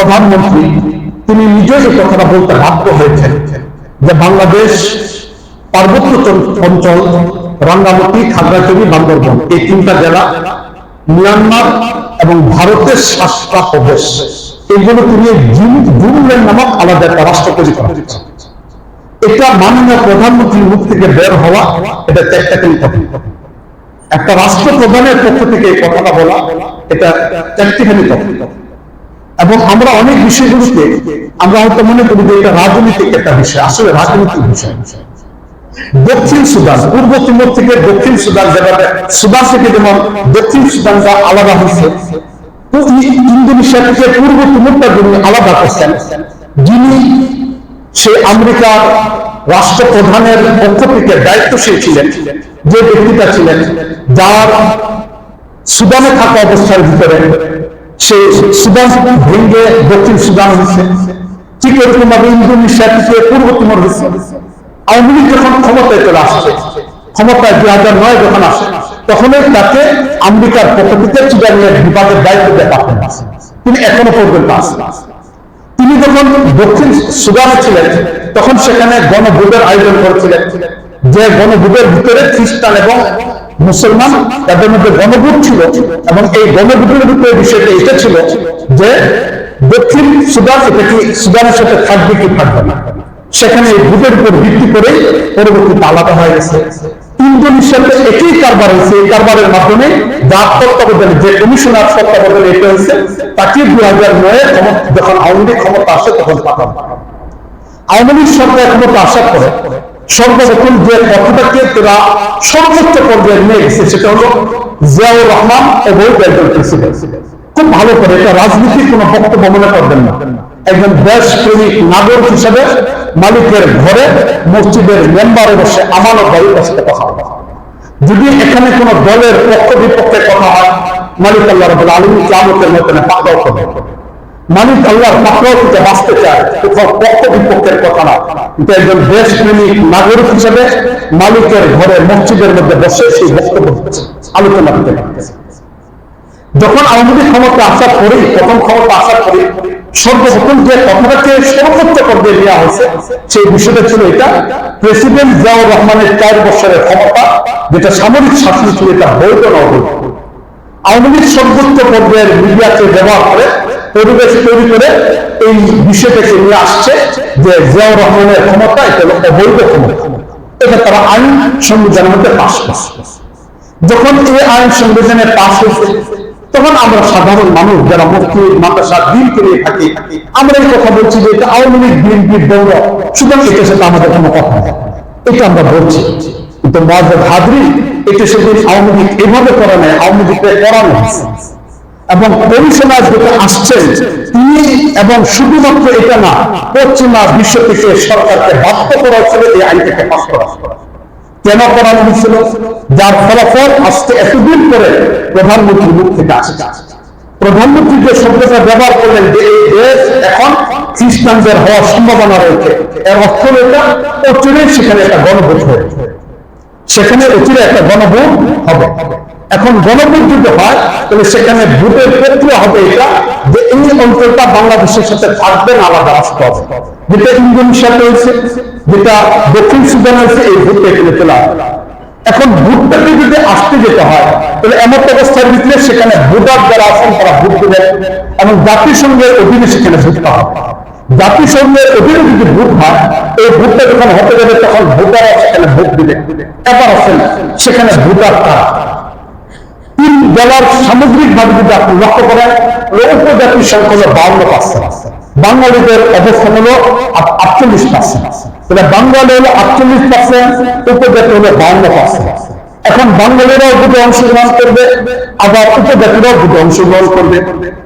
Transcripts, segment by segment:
প্রধানমন্ত্রী, তিনি এই কথাটা বলতে বাধ্য হয়েছেন, যে বাংলাদেশ পার্বত্য অঞ্চল, রাঙ্গামাটি, খাগড়াছড়ি, বান্দরবন, এই তিনটা জেলা, মিয়ানমার এবং ভারতের সাতটা প্রদেশ এগুলো তিনি জুমল্যান্ড নামক আলাদা একটা রাষ্ট্র তৈরি করা এটা মাননীয় প্রধানমন্ত্রীর মুখ থেকে বের হওয়া এটা ত্যাগটাকেই কথা একটা রাষ্ট্র প্রধানের পক্ষ থেকে এই কথাটা বলা, এটা ত্যাগটিখানি কথা এবং আমরা অনেক বিষয়গুলোকে আমরা হয়তো মনে করি যে এটা রাজনৈতিক একটা বিষয়, আসলে রাজনৈতিক বিষয়। দক্ষিণ সুদান, পূর্ব তিমুর থেকে দক্ষিণ সুদান যেভাবে, সুদান থেকে যেমন দক্ষিণ সুদানটা আলাদা হয়েছে ইন্দোনেশিয়া থেকে পূর্ব তিমুরটা যিনি আলাদা করছেন, যিনি সে আমেরিকার রাষ্ট্রপ্রধানের পক্ষ থেকে দায়িত্বশীল ছিলেন, যে ব্যক্তিটা ছিলেন, যার সুদানে থাকা অবস্থার ভিতরে সুদান ভেঙ্গে দক্ষিণ সুদান হয়েছে। ঠিক এরকম ভাবে ইন্দোনেশিয়া থেকে পূর্ব হয়েছে। আওয়ামী লীগ যখন ক্ষমতায় চলে আসছে, ক্ষমতায় দুই হাজার নয় যখন আসে তখনই তাকে আমেরিকার পক্ষ থেকে বিভাগের দায়িত্ব দেওয়া পারতেন তিনি এখনও পর্যন্ত আসেন তিনি যখন দক্ষিণ সুদানে ছিলেন, তখন সেখানে গণভোটের আয়োজন করেছিলেন। যে গণভোটের ভিতরে খ্রিস্টান এবং মুসলমান তাদের মধ্যে গণভোট ছিল এবং এই গণভোটের ভিতরে বিষয়টা এটা ছিল যে দক্ষিণ সুদান এটা কি সুদানের সাথে থাকবে কি থাকবে না। সেখানে এই ভোটের উপর ভিত্তি করে পরবর্তীতে আলাদা হয়ে গেছে। ইন্দোনেশিয়াতে একই কারবার হয়েছে। এই কারবারের মাধ্যমে যার তত্ত্বাবধানে, যে কমিশনার তত্ত্বাবধানে এটা হয়েছে তাকে দুই হাজার নয়ে যখন আওয়ামী লীগ ক্ষমতা আসে, তখন পাঠানো আওয়ামী লীগ সরকার ক্ষমতা আসার পরে সর্বপ্রথম যে পথটাকে তারা সর্বোচ্চ পর্যায়ে নিয়ে গেছে সেটা হলো জিয়াউর রহমান এবং একজন প্রেসিডেন্ট। খুব ভালো করে এটা রাজনীতির কোনো বক্তব্য মনে করবেন না। একজন দেশপ্রেমিক নাগরিক হিসেবে মালিকের ঘরে মসজিদের মেম্বারে বসে আমানত দায়িত্ব সাথে কথা বলা যদি এখানে কোন দলের পক্ষ বিপক্ষে কথা হয়, মালিক আল্লাহ রবুল আলম ইসলামতের মতনে পাকড়াও করবে। মালিক আল্লাহর পাকড়াও থেকে বাঁচতে চায় কোথাও পক্ষ বিপক্ষের কথা না। কিন্তু একজন দেশপ্রেমিক নাগরিক হিসেবে মালিকের ঘরে মসজিদের মধ্যে বসে সেই বক্তব্য আলোচনা করতে যখন আওয়ামী ক্ষমতা আসার পরেই, প্রথম ক্ষমতা আসার পরে সর্বপ্রথম যে কথাটাকে সর্বোচ্চ পর্যায়ে নেওয়া হয়েছে, সেই বিষয়টা ছিল এটা, প্রেসিডেন্ট জিয়াউর রহমানের চার বছরের ক্ষমতা, যেটা সামরিক শাসন ছিল এটা বৈধ না অবৈধ। আওয়ামী লীগ সর্বোচ্চ পর্যায়ের মিডিয়াকে ব্যবহার করে পরিবেশ তৈরি করে এই বিষয়টাকে নিয়ে আসছে যে জিয়াউর রহমানের ক্ষমতা, এটা অবৈধ ক্ষমতা। এটা তারা আইন সংবিধানের মধ্যে পাশ যখন এই আইন সংবিধানে পাশ হয়েছে, তখন আমরা সাধারণ মানুষ যারা মুক্তি মাদ্রাসা, দিন করে থাকি, আমরা এই কথা বলছি যে এটা আওয়ামী লীগ বিএনপির দৌড় সুতরাং এটার সাথে আমাদের কোনো কথা নেই এটা আমরা বলছি। কিন্তু মহাজেদ হাদরি এটা সেদিন আওয়ামী লীগ এভাবে করা নেই, আওয়ামী লীগকে করানো হয়েছে। এবং কমিশনার যেটা আসছেন তিনি এবং শুধুমাত্র এটা না, পশ্চিমা বিশ্ব থেকে সরকারকে বাধ্য করা হচ্ছিল এই আইনটাকে পাশ করা। কেন করানো হয়েছিল? যার ফলাফল আজকে এতদিন পরে প্রধানমন্ত্রীর মুখ থেকে আসছে প্রধানমন্ত্রী যে শব্দটা ব্যবহার করলেন যে এই দেশ এখন খ্রিস্টানদের হওয়ার সম্ভাবনা রয়েছে, এর অর্থ এটা, অচিরেই সেখানে একটা গণভোট হয়েছে সেখানে অচিরে একটা গণভোট হবে। এখন গণভোট যদি হয়, তাহলে সেখানে ভোটের প্রক্রিয়া হবে এটা যে এই অঞ্চলটা বাংলাদেশের সাথে থাকবে না, আলাদা রাষ্ট্র হবে। যেটা ইন্দোনেশিয়াতে হয়েছে যেটা দক্ষিণ সুদান হয়েছে এই ভোটটা এখানে আসবে। এখন ভোটটাকে যদি আসতে যেতে হয়, তাহলে এমন অবস্থার ভিতরে সেখানে ভোটার যারা আছেন তারা ভোট দেবেন এবং জাতিসংঘের অধীনে সেখানে ভোটটা হবে জাতিসংঘের অধীনে যদি ভোট হয়, এই ভোটটা যখন হতে যাবে, তখন ভোটাররা সেখানে ভোট দিবে। এবার আছেন সেখানে ভোটার কারা? তিন ডলার সামগ্রিক ভাবে যদি আপনি লক্ষ্য করেন উপজাতির সংখ্যা হলো বাউন্ন পার্সেন্ট। বাঙালিদের অবস্থান হলো আটচল্লিশ পার্সেন্ট। তাহলে বাঙালি হলো আটচল্লিশ পার্সেন্ট, উপজাতি হলো বাউন্ন পার্সেন্ট। এখন বাঙালিরাও দুটো অংশগ্রহণ করবে, আবার উপজাতিরাও দুটো অংশগ্রহণ করবে।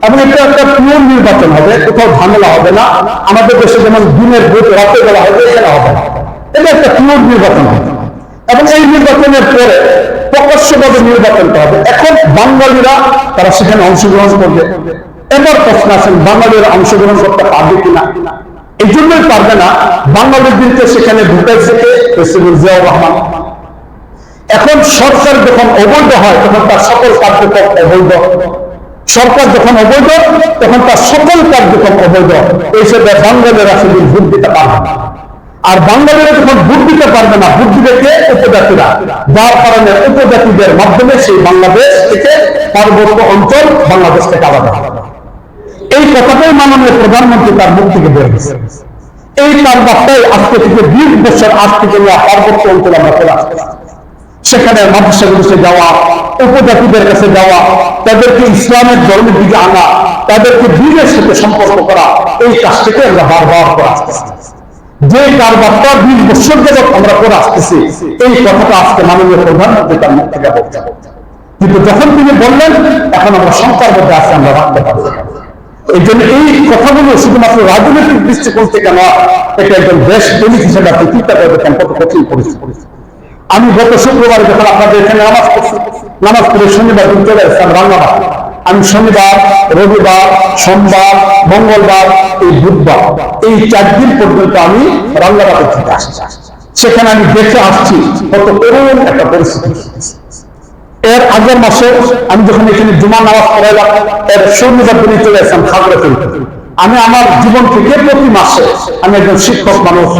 এবং এটা একটা পিওর নির্বাচন হবে, কোথাও ঝামেলা হবে না। আমাদের দেশে যেমন দিনের ভোট রাতে বেলা হবে এখানে হবে না। এটা একটা পিওর নির্বাচন হবে। এবং এই নির্বাচনের পরে প্রকাশ্যভাবে নির্বাচনটা হবে। এখন বাঙালিরা তারা সেখানে অংশগ্রহণ করবে। এবার প্রশ্ন আছেন বাঙালিরা অংশগ্রহণ করতে পারবে কিনা? এই জন্যই পারবে না। বাঙালিদেরকে সেখানে ঢুকাই থেকে প্রেসিডেন্ট জিয়াউর রহমান। এখন সরকার যখন অবৈধ হয়, তখন তার সকল কার্যক্রম অবৈধ। সরকার যখন অবৈধ, তখন তার সকল কার্যক্রম অবৈধ। এই সব বাঙালিরা শুধু ভোট দিতে পারবে না। আর বাঙালিরা যখন ভোট দিতে পারবে না, ভোট দিবে উপজাতিরা। যার কারণে উপজাতিদের মাধ্যমে সেই বাংলাদেশ থেকে পার্বত্য অঞ্চল বাংলাদেশ থেকে আলাদা এই কথাটাই মাননীয় প্রধানমন্ত্রী তার মুখ থেকে বের হয়েছে। এই বার্তায় আজকে থেকে বিশ বছর আজ থেকে পার্বত্য অঞ্চল আমরা চলে সেখানে মাদ্রাসাগুলোতে যাওয়া, উপজাতিদের কাছে যাওয়া, তাদেরকে ইসলামের ধর্মের দিকে আনা, তাদেরকে দিনের সাথে সম্পর্ক করা, এই কাজটাকে আমরা বারবার করে যে কারবারটা বিশ বছর যাবৎ আমরা করে আসতেছি, এই কথাটা আজকে মাননীয় প্রধানমন্ত্রী তার মুখ থেকে বলতে কিন্তু যখন তিনি বললেন, এখন আমরা সংখ্যার মধ্যে আছে, আমরা রাখতে পারব এই জন্য এই কথাগুলো শুধুমাত্র রাজনৈতিক দৃষ্টিকোণ থেকে নয় এটা একজন দেশ প্রেমিক হিসেবে আপনি চিন্তা করে দেখেন কত কঠিন পরিস্থিতি। আমি গত শুক্রবার যখন আপনাদের এখানে নামাজ পড়ছি, নামাজ পড়ে শনিবার দিন চলে এসেছিলাম রান্নাবাদ আমি শনিবার, রবিবার, সোমবার, মঙ্গলবার এই বুধবার, এই চার দিন পর্যন্ত আমি রান্নাবাদের থেকে আসছি। সেখানে আমি দেখে আসছি কত করুণ একটা পরিস্থিতি। এর আগের মাসে আমি যখন এখানে জুমা নামাজ পড়াইলাম, এর শনিবার দিনে চলে আসলাম খাগড়া আমি আমার জীবন থেকে প্রতি মাসে আমি একজন শিক্ষক মানুষ।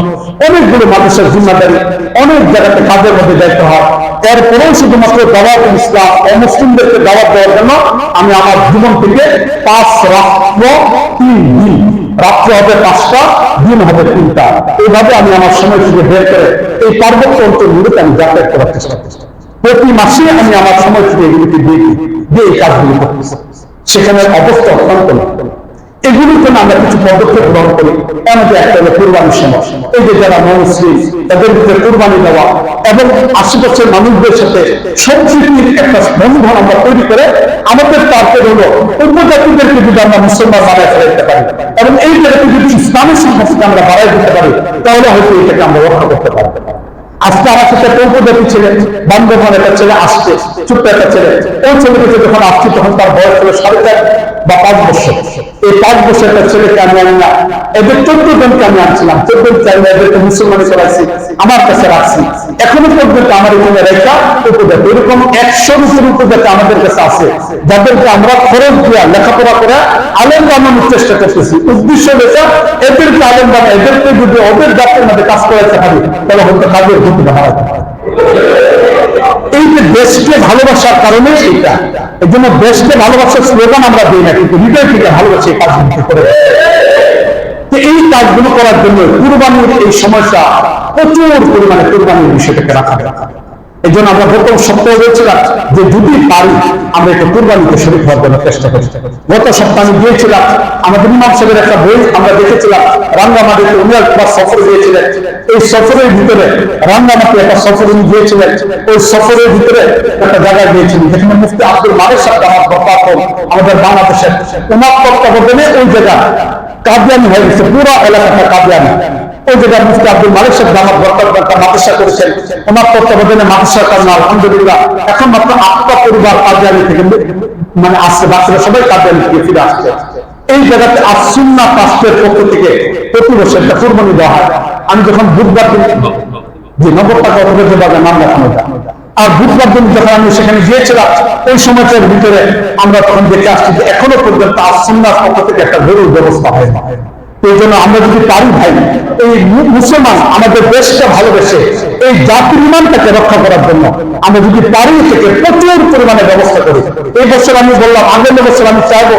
অনেকগুলো মানুষের জিম্মাদারি, অনেক জায়গাতে কাজের মধ্যে দায়িত্ব হয় এরপরেও শুধুমাত্র দাওয়াত ইসলাম অমুসলিমদেরকে দাওয়াত দেওয়ার জন্য আমি আমার জীবন থেকে পাঁচ রাত্র, তিন দিন। রাত্র হবে পাঁচটা, দিন হবে তিনটা। এইভাবে আমি আমার সময় থেকে বের করে এই পার্বত্য অঞ্চলগুলোতে আমি যাতায়াত করার চেষ্টা করছি। প্রতি মাসে আমি আমার সময় থেকে এগুলিকে দিয়ে দিয়ে এই কাজগুলি করতেছি। সেখানে অবস্থা অত্যন্ত না। জন্য আমরা কিছু পদক্ষেপ গ্রহণ করি। মধ্যে একটা হলো কোরবানির এই যে যারা মুসলিম, তাদের ভিতরে কোরবানি দেওয়া এবং আশেপাশের মানুষদের সাথে সম্প্রীতির একটা বন্ধন আমরা তৈরি করে আমাদের তারপর হলো উপজাতিদেরকে যদি আমরা মুসলমান বানায় ফেলতে পারি এবং এই জায়গাতে যদি ইসলামের সম্পর্কে আমরা বাড়াই দিতে পারি, তাহলে হয়তো এটাকে আমরা রক্ষা করতে পারব। আজকে আমার সাথে একটা দেখি ছেলে? বান্ধবন একটা ছেলে আসছে, ছোট্ট একটা ছেলে। ওই ছেলেটিকে যখন আসছি, তখন তার বয়স হলো সাড়ে চার বা পাঁচ বছর। এই পাঁচ বছর একটা ছেলেকে আমি আনি না। এদের চোদ্দ জনকে আমি আনছিলাম। চোদ্দ চাই এদেরকে মুসলমানে করাইছি আমার কাছে রাখছি। এখনও পর্যন্ত আমার এখানে রেখা উপজাতি, এরকম একশোর উপর উপজাতি আমাদের কাছে আছে, যাদেরকে আমরা খরচ দিয়া লেখাপড়া করে আলেম বানানোর চেষ্টা করতেছি। উদ্দেশ্য লেখা, এদেরকে আলেম বানা এদেরকে যদি ওদের জাতের মধ্যে কাজ করাতে পারি, তাহলে হয়তো কাজের গতি বাড়াতে এই যে দেশকে ভালোবাসার কারণে এটা, এই জন্য দেশকে ভালোবাসার স্লোগান আমরা দিই না, কিন্তু হৃদয় থেকে ভালোবাসে এই কাজগুলো করে। এই কাজগুলো করার জন্য কুরবানির এই সমস্যা প্রচুর পরিমাণে কুরবানির বিষয়টাকে রাখা দরকার এই জন্য আমরা প্রথম সপ্তাহে বলছিলাম যে যদি পারি, আমরা একটু কুরবানিতে শরীর হওয়ার জন্য চেষ্টা করি। গত সপ্তাহে আমি গিয়েছিলাম, আমাদের ইমাম সাহেবের একটা বই আমরা দেখেছিলাম, রাঙ্গামাটিতে উনি একবার সফর দিয়েছিলেন এই সফরের ভিতরে রাঙ্গামাটি একটা সফর গিয়েছিলেন। ওই সফরের ভিতরে একটা জায়গায় গিয়েছিলেন, যেখানে মুফতি আব্দুল মালিক সাহেব আমার বক্তাপন আমাদের বাংলাদেশের ওনার তত্ত্বাবধানে ওই জায়গা কাদিয়ানি হয়ে গেছে, পুরো এলাকাটা কাদিয়ানি। মানে আমি যখন বুধবার দিন যে নগর টাকা নাম দেখানো আর বুধবার দিন যখন আমি সেখানে গিয়েছিলাম, ওই সময়টার ভিতরে আমরা তখন দেখে আসছি যে এখনও পর্যন্ত আসুন্নার পক্ষ থেকে একটা গরুর ব্যবস্থা হয় না এই জন্য আমরা যদি পারি ভাই, এই মুসলমান আমাদের দেশকে ভালোবেসে এই জাতির ইমানটাকে রক্ষা করার জন্য আমরা যদি পারি থেকে প্রচুর পরিমাণে ব্যবস্থা করি। এই বছর আমি বললাম, আগের বছর আমি চাইব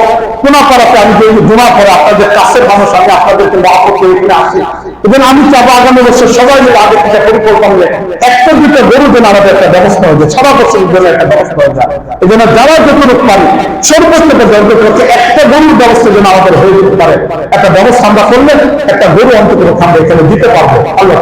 কোনা পাড়াতে আমি যে জমা পড়া আপনাদের কাছের মানুষ, আমি আপনাদেরকে মহাপত করে এখানে আসি। এবং আমি চাবো আগামী বছর সবাই মিলে আগে থেকে পরিকল্পনা নিয়ে একটা দুটো গরু যেন আমাদের একটা ব্যবস্থা হয়ে যায়। সারা বছর জন্য একটা ব্যবস্থা হয়ে যায়। এই জন্য যারা যতটুকু পারি সর্বোচ্চ পর্যন্ত করতে একটা গরুর ব্যবস্থা যেন আমাদের হয়ে যেতে পারে। একটা ব্যবস্থা আমরা করলে একটা গরু অন্তত আমরা এখানে দিতে পারব। আল্লাহ।